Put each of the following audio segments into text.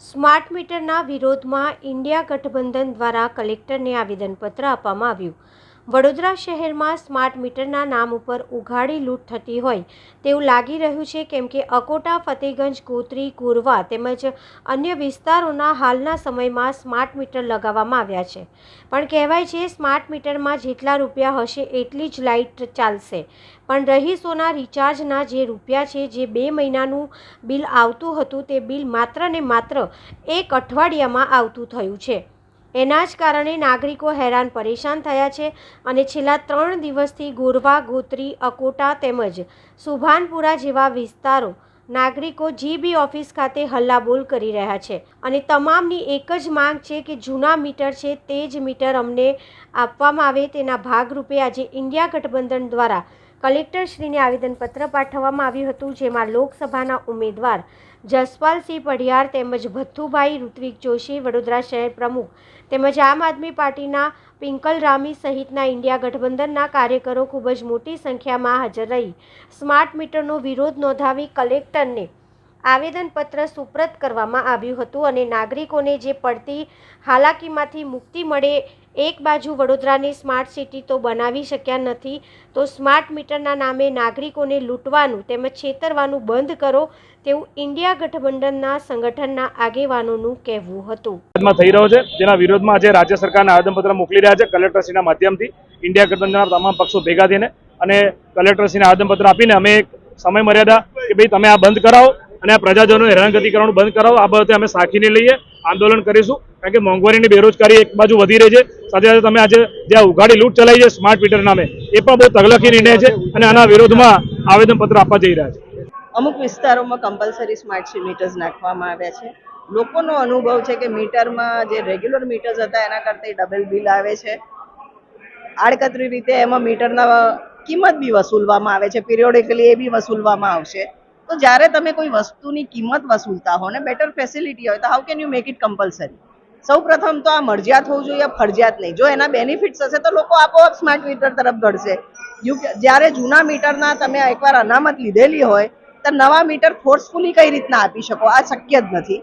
Smart મીટરના વિરોધમાં India ગઠબંધન દ્વારા કલેક્ટરને આવેદનપત્ર આપવામાં આવ્યું. વડોદરા શહેરમાં સ્માર્ટ મીટરના નામ ઉપર ઉઘાડી લૂંટ થતી હોય તેવું લાગી રહ્યું છે, કેમ કે અકોટા, ફતેગંજ, ગોત્રી, કુરવા તેમજ અન્ય વિસ્તારોના હાલના સમયમાં સ્માર્ટ મીટર લગાવવામાં આવ્યા છે. પણ કહેવાય છે, સ્માર્ટ મીટરમાં જેટલા રૂપિયા હશે એટલી જ લાઇટ ચાલશે. પણ રહીશોના રિચાર્જના જે રૂપિયા છે, જે બે મહિનાનું બિલ આવતું હતું, તે બિલ માત્ર ને માત્ર એક અઠવાડિયામાં આવતું થયું છે. એના જ કારણે નાગરિકો હેરાન પરેશાન થયા છે અને છેલ્લા ત્રણ દિવસથી ગોરવા, ગોત્રી, અકોટા તેમજ સુભાનપુરા જેવા વિસ્તારો નાગરિકો જીબી ઓફિસ ખાતે હલ્લાબોલ કરી રહ્યા છે. અને તમામની એક જ માંગ છે કે જૂના મીટર છે તે જ મીટર અમને આપવામાં આવે તેના ભાગરૂપે આજે ઇન્ડિયા ગઠબંધન દ્વારા કલેક્ટરશ્રીને આવેદનપત્ર પાઠવવામાં આવ્યું હતું, જેમાં લોકસભાના ઉમેદવાર જસપાલસિંહ પઢિયાર તેમજ ભથ્થુભાઈ ઋત્વિક જોશી વડોદરા શહેર પ્રમુખ તેમજ આમ આદમી પાર્ટીના પિંકલ રામી સહિતના ઇન્ડિયા ગઠબંધનના કાર્યકરો ખૂબ જ મોટી સંખ્યામાં હાજર રહી. સ્માર્ટ મીટરનો વિરોધ નોંધાવી કલેક્ટરને આવેદનપત્ર સુપ્રત કરવામાં આવ્યું હતું અને નાગરિકોને જે પડતી હાલાકીમાંથી મુક્તિ મળે એક બાજુ વડોદરાની સ્માર્ટ સિટી તો બનાવી શક્યા નથી, તો સ્માર્ટ મીટરના નામે નાગરિકોને લૂંટવાનું તેમજ છેતરવાનું બંધ કરો તેવું ઇન્ડિયા ગઠબંધનના સંગઠનના આગેવાનોનું કહેવું હતું. થઈ રહ્યો છે, જેના વિરોધમાં આજે રાજ્ય સરકારના આવેદનપત્ર મોકલી રહ્યા છે કલેક્ટરશ્રીના માધ્યમથી. ઇન્ડિયા ગઠબંધનના તમામ પક્ષો ભેગા થઈને અને કલેક્ટરશ્રીને આવેદનપત્ર આપીને અમે એક સમય મર્યાદા કે ભાઈ તમે આ બંધ કરાવો અને આ પ્રજાજનો હેરાનગતિ કરવાનું બંધ કરાવો. આ બાબતે અમે સાખીને લઈએ, આંદોલન કરીશું. કારણ કે મોંઘવારીની બેરોજગારી એક બાજુ વધી રહી છે. સાથે સાથે તમે આજે જે ઉઘાડી લૂંટ ચલાવી છે સ્માર્ટ મીટર નામે, એ પણ બહુ તગલખી નિર્ણય છે અને આના વિરોધમાં આવેદનપત્ર આપવા જઈ રહ્યા છે. અમુક વિસ્તારોમાં કમ્પલસરી સ્માર્ટ મીટર્સ નાખવામાં આવ્યા છે. લોકોનો અનુભવ છે કે મીટરમાં જે રેગ્યુલર મીટર્સ હતા, એના કરતાં ડબલ બિલ આવે છે. આડકતરી રીતે એમાં મીટરના કિંમત બી વસૂલવામાં આવે છે. પિરિયોડિકલી એ બી વસૂલવામાં આવશે. તો જ્યારે તમે કોઈ વસ્તુની કિંમત વસૂલતા હો ને બેટર ફેસિલિટી હોય, તો how can you make it compulsory સૌ પ્રથમ તો આ મરજિયાત હોવું જોઈએ ફરજિયાત નહીં. જો એના બેનિફિટ્સ હશે, તો લોકો આપોઆપ સ્માર્ટ મીટર તરફ ઘડશે યુ જ્યારે જૂના મીટરના તમે એકવાર અનામત લીધેલી હોય, તો નવા મીટર ફોર્સફુલી કઈ રીતના આપી શકો? આ શક્ય જ નથી.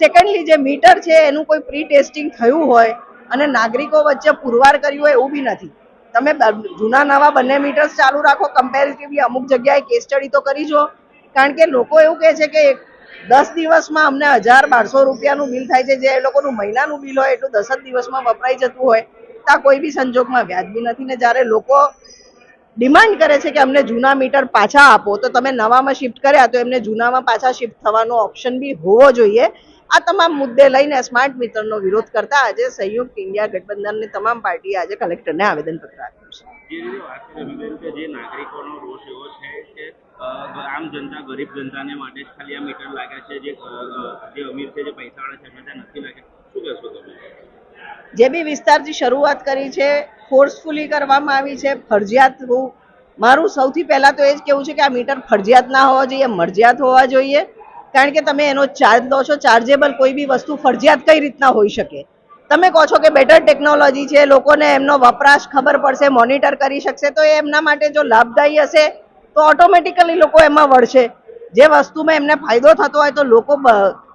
સેકન્ડલી જે મીટર છે, એનું કોઈ પ્રી ટેસ્ટિંગ થયું હોય અને નાગરિકો વચ્ચે પુરવાર કર્યું હોય, એવું બી નથી. તમે જૂના નવા બંને મીટર્સ ચાલુ રાખો કમ્પેરેટિવલી અમુક જગ્યાએ કેસ સ્ટડી તો કરી જો. કારણ કે લોકો એવું કહે છે કે દસ દિવસમાં અમને હજાર બારસો રૂપિયાનું બિલ થાય છે, જે એ લોકોનું મહિનાનું બિલ હોય, એટલું દસ જ દિવસમાં વપરાઈ જતું હોય તો કોઈ બી સંજોગમાં વ્યાજબી નથી ને જ્યારે લોકો ડિમાન્ડ કરે છે કે અમને જૂના મીટર પાછા આપો, તો તમે નવામાં શિફ્ટ કર્યા તો એમને જૂનામાં પાછા શિફ્ટ થવાનો ઓપ્શન બી હોવો જોઈએ. આ તમામ મુદ્દે લઈને સ્માર્ટ મીટરનો વિરોધ કરતા આજે સંયુક્ત ઇન્ડિયા ગઠબંધનની તમામ પાર્ટીએ આજે કલેક્ટરને આવેદનપત્ર આપ્યું છે. આમ જનતા, ગરીબ જનતાને માટે જ ખાલી આ મીટર લાગ્યા છે, જે જે અમીર છે, જે પૈસાવાળા છે એમને નથી લાગ્યા. શું કહેશો તમે? જે બી વિસ્તારથી શરૂઆત કરી છે ફોર્સફુલી કરવામાં આવી છે, ફરજિયાત હોવું મારું સૌથી પહેલાં તો એ જ કેવું છે કે આ મીટર ફરજિયાત ના હોવા જોઈએ, મરજિયાત હોવા જોઈએ. કારણ કે તમે એનો ચાર્જ લો છો ચાર્જેબલ કોઈ બી વસ્તુ ફરજિયાત કઈ રીતના હોઈ શકે? તમે કહો છો કે બેટર ટેકનોલોજી છે, લોકોને એમનો વપરાશ ખબર પડશે મોનિટર કરી શકશે, તો એ એમના માટે જો લાભદાયી હશે તો ઓટોમેટિકલી લોકો એમાં વળશે. જે વસ્તુમાં એમને ફાયદો થતો હોય તો લોકો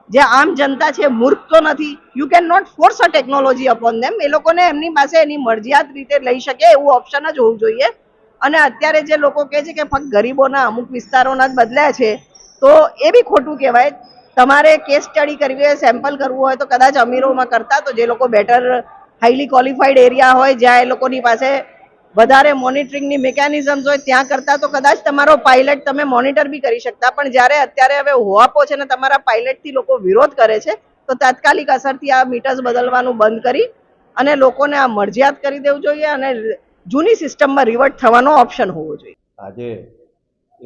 જે આમ જનતા છે મૂર્ખ તો નથી. You can not force a technology upon them એ લોકોને એમની પાસે એની મરજિયાત રીતે લઈ શકે એવું ઓપ્શન જ હોવું જોઈએ. અને અત્યારે જે લોકો કહે છે કે ફક્ત ગરીબોના અમુક વિસ્તારોના જ બદલ્યા છે, તો એ બી ખોટું કહેવાય. તમારે કેસ સ્ટડી કરવી હોય સેમ્પલ કરવું હોય તો કદાચ અમીરોમાં કરતા તો જે લોકો બેટર હાઈલી ક્વોલિફાઈડ એરિયા હોય, જ્યાં એ લોકોની પાસે વધારે મોનિટરિંગની મિકેનિઝમ્સ હોય ત્યાં કરતા તો કદાચ તમારો પાયલટ તમે મોનિટર બી કરી શકતા. પણ જ્યારે અત્યારે હવે હોઆપો છે ને તમારા પાયલટથી લોકો વિરોધ કરે છે, તો તાત્કાલિક અસરથી આ મીટર્સ બદલવાનું બંધ કરી અને લોકોને આ મરજિયાત કરી દેવું જોઈએ અને જૂની સિસ્ટમમાં રિવર્ટ થવાનો ઓપ્શન હોવો જોઈએ. આજે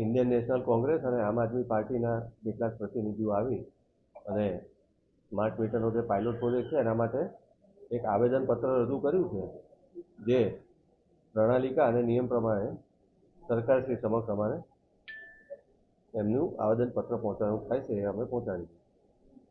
ઇન્ડિયન નેશનલ કોંગ્રેસ અને આમ આદમી પાર્ટીના કેટલાક પ્રતિનિધિઓ આવી અને સ્માર્ટ મીટરનો જે પાયલોટ પ્રોજેક્ટ છે, એના માટે એક આવેદનપત્ર રજૂ કર્યું છે, જે પ્રણાલિકા અને નિયમ પ્રમાણે સરકારશ્રી સમક્ષ અમારે એમનું આવેદનપત્ર પહોંચાડવું થાય છે એ અમે પહોંચાડીશું.